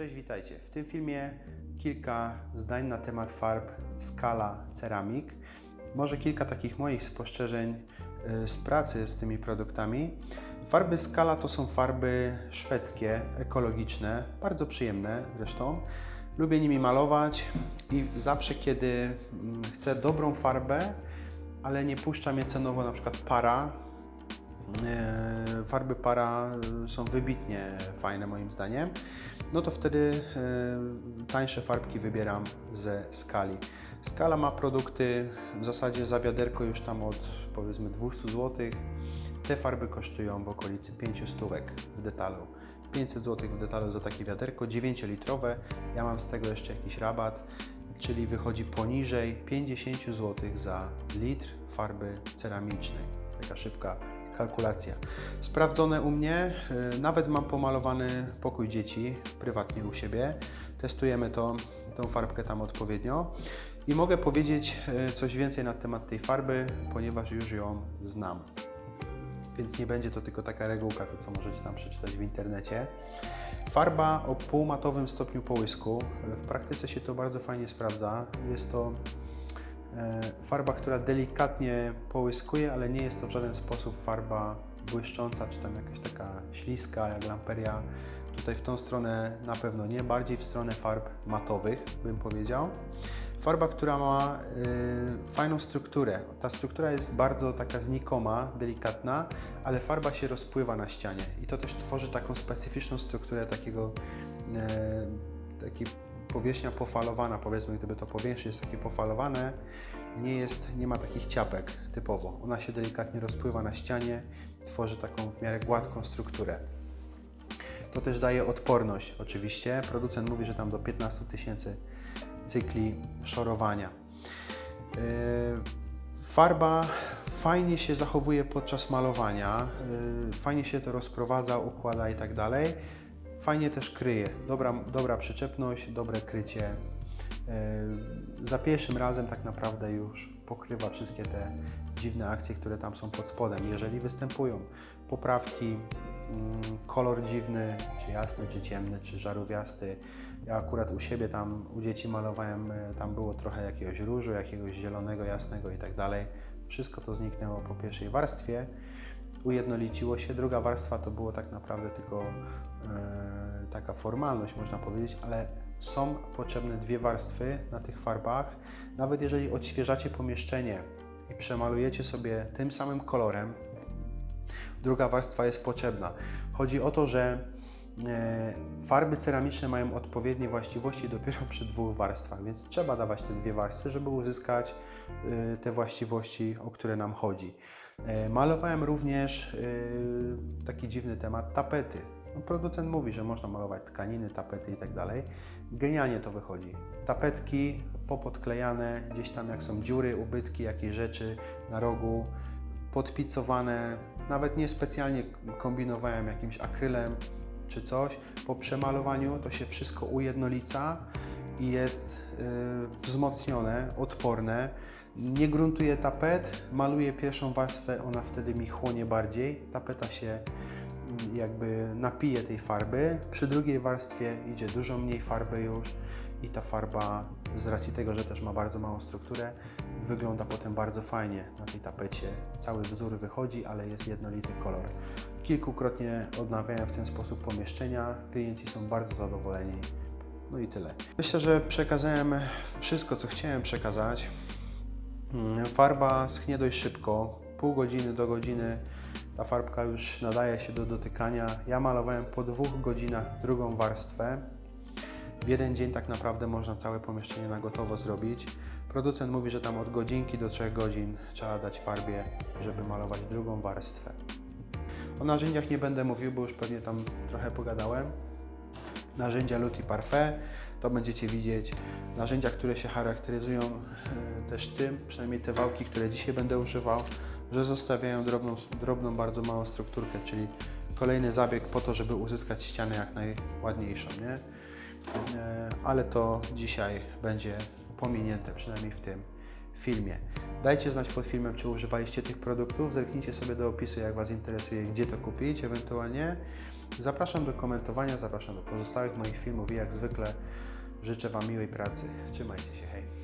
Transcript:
Cześć, witajcie. W tym filmie kilka zdań na temat farb Scala Ceramic. Może kilka takich moich spostrzeżeń y, z pracy z tymi produktami. Farby Scala to są farby szwedzkie, ekologiczne, bardzo przyjemne zresztą. Lubię nimi malować i zawsze kiedy mm, chcę dobrą farbę, ale nie puszcza mnie cenowo na przykład para, Farby para e, są wybitnie fajne moim zdaniem. No to wtedy e, tańsze farbki wybieram ze skali. Skala ma produkty w zasadzie za wiaderko już tam od powiedzmy 200 zł. Te farby kosztują w okolicy 5 stówek w detalu. 500 zł w detalu za takie wiaderko 9-litrowe. Ja mam z tego jeszcze jakiś rabat, czyli wychodzi poniżej 50 zł za litr farby ceramicznej. Taka szybka kalkulacja. Sprawdzone u mnie, y, nawet mam pomalowany pokój dzieci prywatnie u siebie. Testujemy to, tą farbkę tam odpowiednio i mogę powiedzieć y, coś więcej na temat tej farby, ponieważ już ją znam. Więc nie będzie to tylko taka regułka, to co możecie tam przeczytać w internecie. Farba o półmatowym stopniu połysku. W praktyce się to bardzo fajnie sprawdza. Jest to farba, która delikatnie połyskuje, ale nie jest to w żaden sposób farba błyszcząca, czy tam jakaś taka śliska jak lamperia. Tutaj w tą stronę na pewno nie, bardziej w stronę farb matowych bym powiedział. Farba, która ma y, fajną strukturę. Ta struktura jest bardzo taka znikoma, delikatna, ale farba się rozpływa na ścianie i to też tworzy taką specyficzną strukturę takiego y, powierzchnia pofalowana, powiedzmy, gdyby to powierzchnie jest takie pofalowane, nie, jest, nie ma takich ciapek typowo. Ona się delikatnie rozpływa na ścianie, tworzy taką w miarę gładką strukturę. To też daje odporność oczywiście. Producent mówi, że tam do 15 tysięcy cykli szorowania. Yy, farba fajnie się zachowuje podczas malowania, yy, fajnie się to rozprowadza, układa i tak dalej. Fajnie też kryje, dobra, dobra przyczepność, dobre krycie. E, za pierwszym razem tak naprawdę już pokrywa wszystkie te dziwne akcje, które tam są pod spodem. Jeżeli występują poprawki, mm, kolor dziwny, czy jasny, czy ciemny, czy żarówiasty. Ja akurat u siebie tam, u dzieci malowałem, e, tam było trochę jakiegoś różu, jakiegoś zielonego, jasnego i tak dalej. Wszystko to zniknęło po pierwszej warstwie ujednoliciło się. Druga warstwa to było tak naprawdę tylko e, taka formalność, można powiedzieć, ale są potrzebne dwie warstwy na tych farbach. Nawet jeżeli odświeżacie pomieszczenie i przemalujecie sobie tym samym kolorem, druga warstwa jest potrzebna. Chodzi o to, że farby ceramiczne mają odpowiednie właściwości dopiero przy dwóch warstwach, więc trzeba dawać te dwie warstwy, żeby uzyskać e, te właściwości, o które nam chodzi. E, malowałem również e, taki dziwny temat tapety. No, producent mówi, że można malować tkaniny, tapety i tak dalej. Genialnie to wychodzi. Tapetki popodklejane, gdzieś tam jak są dziury, ubytki, jakieś rzeczy na rogu, podpicowane. Nawet nie specjalnie kombinowałem jakimś akrylem czy coś. Po przemalowaniu to się wszystko ujednolica i jest yy, wzmocnione, odporne. Nie gruntuję tapet, maluję pierwszą warstwę, ona wtedy mi chłonie bardziej. Tapeta się mm, jakby napije tej farby. Przy drugiej warstwie idzie dużo mniej farby już i ta farba z racji tego, że też ma bardzo małą strukturę, wygląda potem bardzo fajnie na tej tapecie. Cały wzór wychodzi, ale jest jednolity kolor. Kilkukrotnie odnawiałem w ten sposób pomieszczenia. Klienci są bardzo zadowoleni. No i tyle. Myślę, że przekazałem wszystko, co chciałem przekazać. Mm, farba schnie dość szybko, pół godziny do godziny ta farbka już nadaje się do dotykania. Ja malowałem po dwóch godzinach drugą warstwę. W jeden dzień tak naprawdę można całe pomieszczenie na gotowo zrobić. Producent mówi, że tam od godzinki do 3 godzin trzeba dać farbie, żeby malować drugą warstwę. O narzędziach nie będę mówił, bo już pewnie tam trochę pogadałem. Narzędzia Luti Parfait to będziecie widzieć. Narzędzia, które się charakteryzują e, też tym, przynajmniej te wałki, które dzisiaj będę używał, że zostawiają drobną, drobną bardzo małą strukturkę, czyli kolejny zabieg po to, żeby uzyskać ścianę jak najładniejszą, nie? E, ale to dzisiaj będzie pominięte, przynajmniej w tym filmie. Dajcie znać pod filmem, czy używaliście tych produktów, zerknijcie sobie do opisu, jak Was interesuje, gdzie to kupić ewentualnie. Zapraszam do komentowania, zapraszam do pozostałych moich filmów i jak zwykle życzę Wam miłej pracy. Trzymajcie się, hej!